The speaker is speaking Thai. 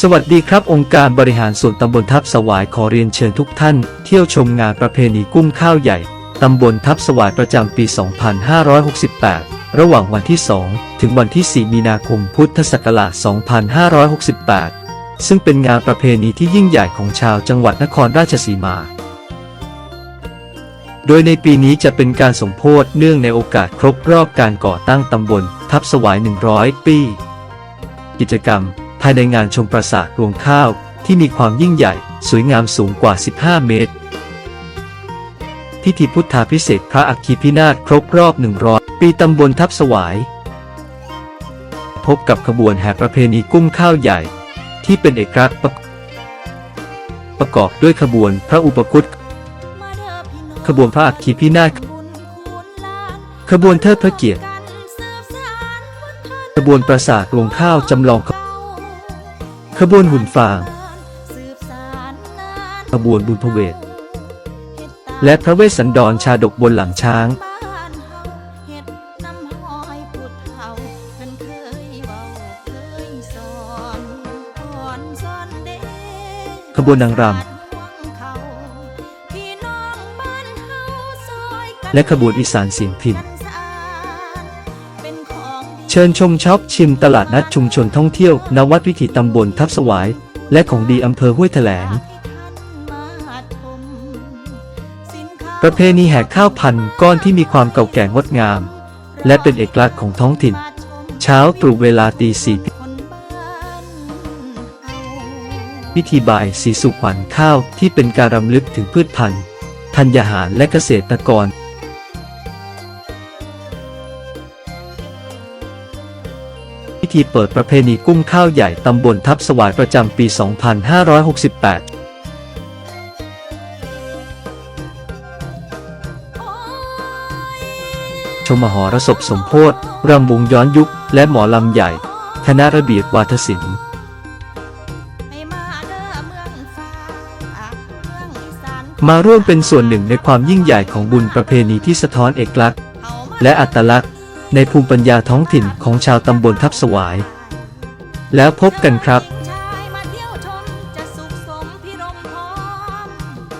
สวัสดีครับองค์การบริหารส่วนตำบลทับสวายขอเรียนเชิญทุกท่าน เที่ยวชมงานประเพณีกุ้มข้าวใหญ่ ตำบลทับสวายประจำปี 2568 ระหว่างวันที่ 2 ถึงวันที่ 4 มีนาคมพุทธศักราช 2568 ซึ่งเป็นงานประเพณีที่ยิ่งใหญ่ของชาวจังหวัดนครราชสีมา โดยในปีนี้จะเป็นการสมโพธเนื่องในโอกาสครบรอบการก่อตั้งตำบลทับสวาย 100 ปี กิจกรรม ภายในงานชมปราสาทรวงข้าวที่มีความยิ่งใหญ่ สวยงามสูงกว่า 15 เมตร พิธีพุทธาพิเศษพระอัคคีพินาศครบรอบ 100 ปีตำบลทับสวาย พบกับขบวนแห่ประเพณีกุ้มข้าวใหญ่ ที่เป็นเอกลักษณ์ประประกอบด้วยขบวนพระอุปคุตขบวนพระอัคคีพินาศขบวนเทิดพระเกียรติขบวนปราสาทรวงข้าวจำลอง ขบวนหุ่นฟางขบวนบุญพเวทและพระเวสสันดรชาดกบนหลังช้าง ขบวนนางรำและขบวนอีสานเสียงพิน เชิญชมช็อปชิมตลาดนัดชุมชนท่องเที่ยวนวัดวิถีตำบลทับสวาย และของดีอำเภอห้วยแถลง ประเพณีแห่ข้าวพันก้อนที่มีความเก่าแก่งดงาม และเป็นเอกลักษณ์ของท้องถิ่น เช้าตรู่เวลาตีสี่พิธีบ่ายสีสุขวัญข้าวที่เป็นการรำลึกถึงพืชพันธุ์ ธัญญาหารและเกษตรกร พิธีเปิดประเพณีกุ้มข้าวใหญ่ตำบลทับสวายประจำปี 2568ชมมหรสพสมโพธิรำวงย้อนยุค และหมอลำใหญ่ คณะระเบียบวาทศิลป์มาร่วมเป็นส่วนหนึ่งในความยิ่งใหญ่ของบุญประเพณีที่สะท้อนเอกลักษณ์ และอัตลักษณ์ ในภูมิปัญญาท้องถิ่นของชาวตำบลทับสวาย แล้วพบกันครับ